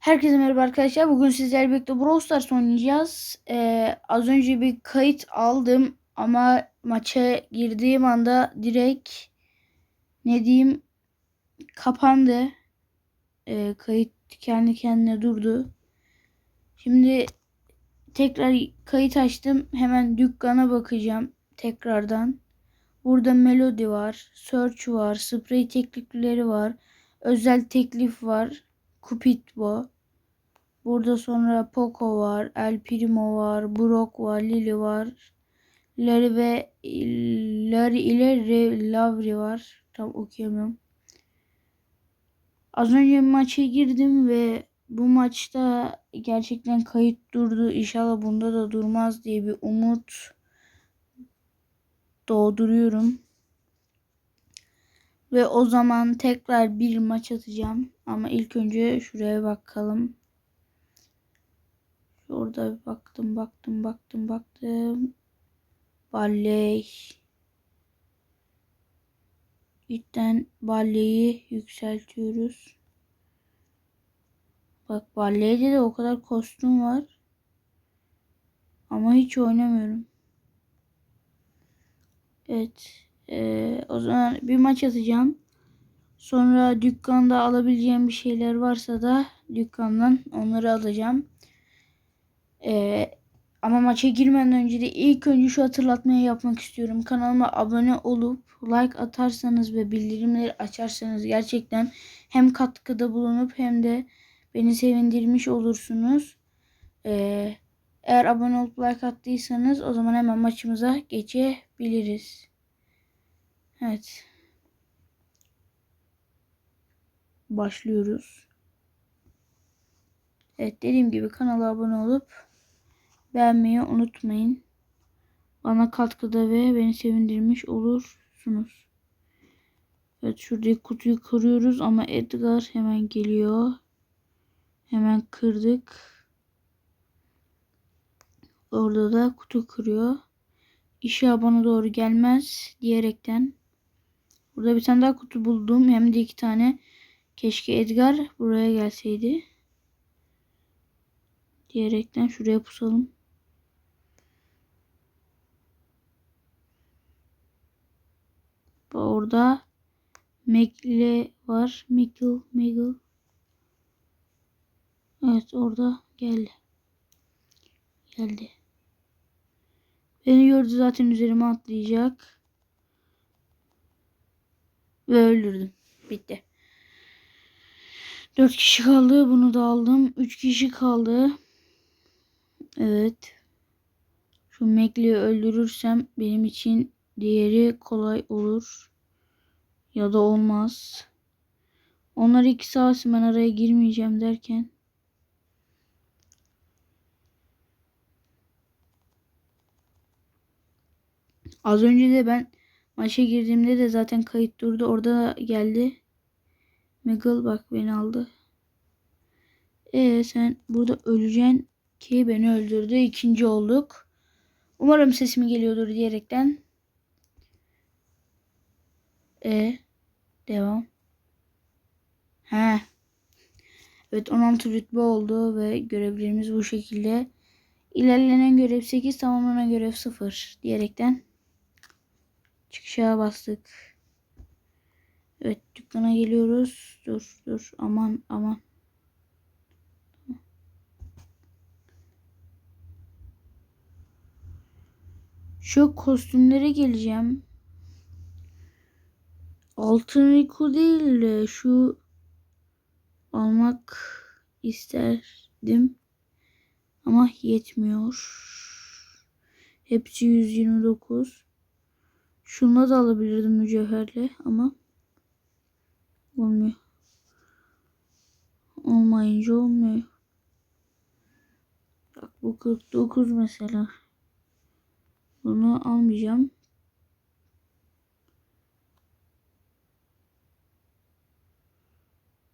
Herkese merhaba arkadaşlar. Bugün sizlerle birlikte Brawl Stars oynayacağız. Ee, az önce bir kayıt aldım ama maça girdiğim anda direkt ne diyeyim kapandı. Ee, kayıt kendi kendine durdu. Şimdi tekrar kayıt açtım. Hemen dükkana bakacağım tekrardan. Burada Melody var, Search var, Spray teklifleri var, özel teklif var. Cupid bu. Burada sonra Poco var, El Primo var, Brock var, Lily var. Larry ve Larry ile Lavri var. Tam okuyamıyorum. Az önce maça girdim ve bu maçta gerçekten kayıt durdu. İnşallah bunda da durmaz diye bir umut doğduruyorum. Ve o zaman tekrar bir maç atacağım. Ama ilk önce şuraya bakalım. Bir baktım, baktım, baktım, baktım. Balley. İlkten balleyi yükseltiyoruz. Bak balleyde de o kadar kostüm var. Ama hiç oynamıyorum. Evet. Ee, o zaman bir maç atacağım. Sonra dükkanda alabileceğim bir şeyler varsa da dükkandan onları alacağım. Ee, ama maça girmeden önce de ilk önce şu hatırlatmayı yapmak istiyorum. Kanalıma abone olup like atarsanız ve bildirimleri açarsanız gerçekten hem katkıda bulunup hem de beni sevindirmiş olursunuz. Ee, eğer abone olup like attıysanız o zaman hemen maçımıza geçebiliriz. Evet. Başlıyoruz. Evet dediğim gibi kanala abone olup beğenmeyi unutmayın. Bana katkıda ve beni sevindirmiş olursunuz. Evet şuradaki kutuyu kırıyoruz ama Edgar hemen geliyor. Hemen kırdık. Orada da kutu kırıyor. İşe bana doğru gelmez diyerekten. Burada bir tane daha kutu buldum. Hem de iki tane. Keşke Edgar buraya gelseydi. Diyerekten şuraya pusalım. Orada Megle var. Miguel, Miguel. Evet orada geldi. Geldi. Beni gördü zaten üzerime atlayacak. Ve öldürdüm. Bitti. 4 kişi kaldı. Bunu da aldım. 3 kişi kaldı. Evet. Şu Megle'yi öldürürsem benim için diğeri kolay olur. Ya da olmaz. Onlar ikisi alsın ben araya girmeyeceğim derken. Az önce de ben maça girdiğimde de zaten kayıt durdu. Orada da geldi. Miguel bak beni aldı. E sen burada öleceksin ki beni öldürdü. İkinci olduk. Umarım sesimi geliyordur diyerekten. E devam. He. Evet 16 rütbe oldu ve görevlerimiz bu şekilde. İlerlenen görev 8 tamamlanan görev 0 diyerekten çıkışa bastık. Evet dükkana geliyoruz. Dur dur aman aman. Şu kostümlere geleceğim. Altın Rico değil de şu almak isterdim. Ama yetmiyor. Hepsi 129. Şunu da alabilirdim mücevherle ama olmuyor. Olmayınca olmuyor. Bak bu 49 mesela. Bunu almayacağım.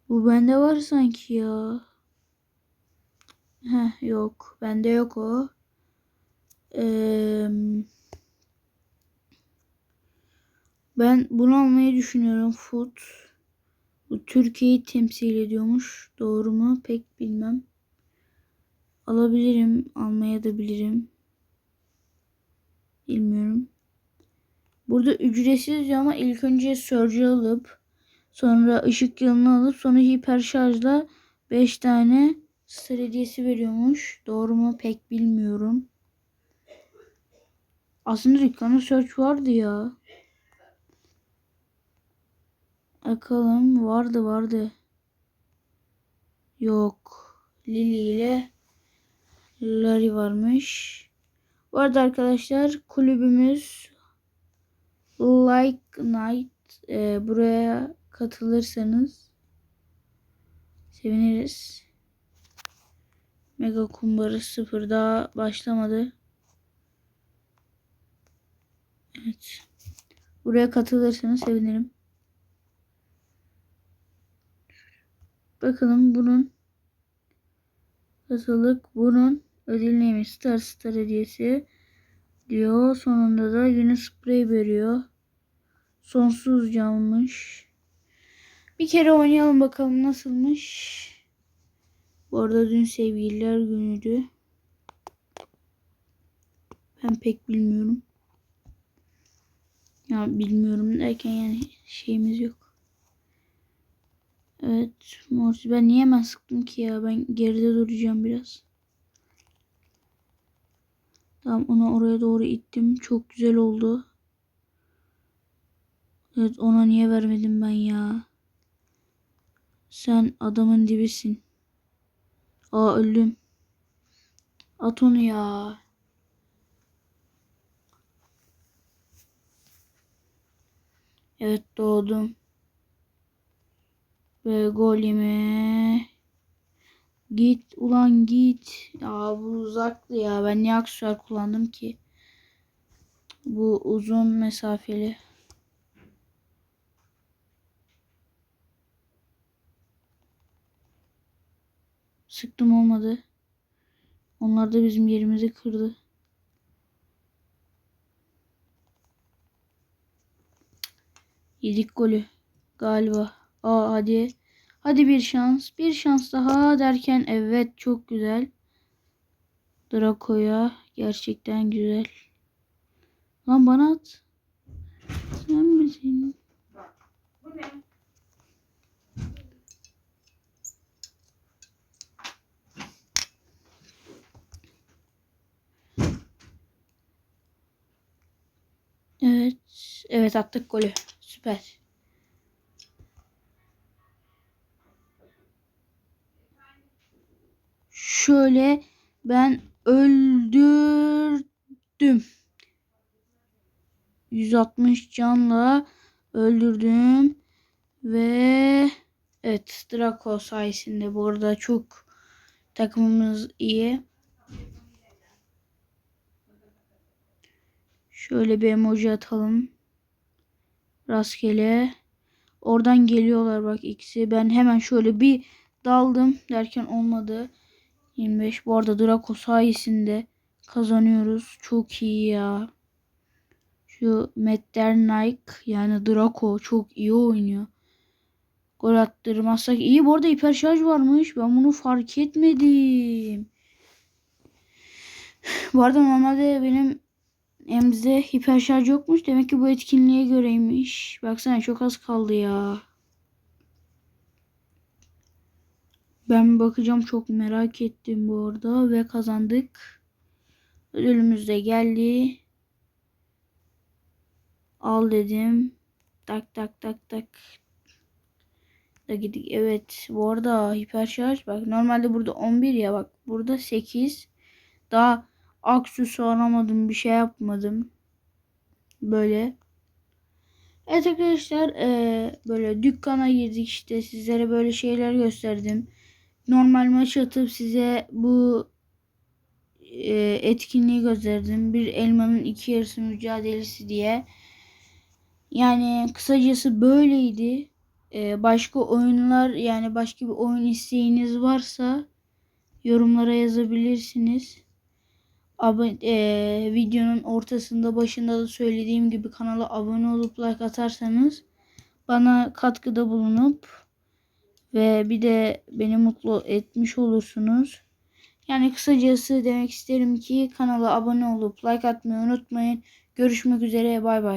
Bu bende var sanki ya. Heh yok. Bende yok o. Ee, ben bunu almayı düşünüyorum. Food. Bu Türkiye'yi temsil ediyormuş. Doğru mu? Pek bilmem. Alabilirim. Almaya da bilirim. Bilmiyorum. Burada ücretsiz ama ilk önce Surge'ı alıp sonra ışık yılını alıp sonra hiper şarjla 5 tane star hediyesi veriyormuş. Doğru mu? Pek bilmiyorum. Aslında dükkanda search vardı ya. Bakalım vardı vardı. Yok. Lily ile Larry varmış. Bu arada arkadaşlar kulübümüz Like Night e, buraya katılırsanız seviniriz. Mega kumbarı sıfır daha başlamadı. Evet. Buraya katılırsanız sevinirim. Bakalım bunun katılık bunun ödül neymiş? Star Star hediyesi diyor. Sonunda da yine sprey veriyor. Sonsuz canmış. Bir kere oynayalım bakalım nasılmış. Bu arada dün sevgililer günüydü. Ben pek bilmiyorum. Ya bilmiyorum derken yani şeyimiz yok. Evet Morsi ben niye hemen sıktım ki ya ben geride duracağım biraz. Tamam onu oraya doğru ittim. Çok güzel oldu. Evet ona niye vermedim ben ya. Sen adamın dibisin. Aa öldüm. At onu ya. Evet doğdum. Ve gol yeme. Git ulan git. Ya bu uzaktı ya. Ben niye aksesuar kullandım ki? Bu uzun mesafeli. Sıktım olmadı. Onlar da bizim yerimizi kırdı. Yedik golü galiba. Aa hadi. Hadi bir şans. Bir şans daha derken evet çok güzel. Draco'ya gerçekten güzel. Lan bana at. Sen misin? Bu ne? Evet. Evet attık golü. Süper. Şöyle ben öldürdüm. 160 canla öldürdüm ve evet Draco sayesinde bu arada çok takımımız iyi. Şöyle bir emoji atalım. Rastgele. Oradan geliyorlar bak ikisi. Ben hemen şöyle bir daldım derken olmadı. 25. Bu arada Draco sayesinde kazanıyoruz. Çok iyi ya. Şu Matt Nike yani Draco çok iyi oynuyor. Gol attırmazsak iyi. Bu arada hiper şarj varmış. Ben bunu fark etmedim. Bu arada normalde benim Emz'de hiper şarj yokmuş. Demek ki bu etkinliğe göreymiş. Baksana çok az kaldı ya. Ben bakacağım çok merak ettim bu arada ve kazandık. Ödülümüz de geldi. Al dedim. Tak tak tak tak. Da gidik. Evet. Bu arada hiper şarj bak normalde burada 11 ya bak burada 8. Daha aksesuar alamadım bir şey yapmadım. Böyle. Evet arkadaşlar e, böyle dükkana girdik işte sizlere böyle şeyler gösterdim. Normal maç atıp size bu e, etkinliği gösterdim. Bir elmanın iki yarısı mücadelesi diye. Yani kısacası böyleydi. E, başka oyunlar yani başka bir oyun isteğiniz varsa yorumlara yazabilirsiniz. Abone, e, videonun ortasında başında da söylediğim gibi kanala abone olup like atarsanız bana katkıda bulunup Ve bir de beni mutlu etmiş olursunuz. Yani kısacası demek isterim ki kanala abone olup like atmayı unutmayın. Görüşmek üzere bay bay.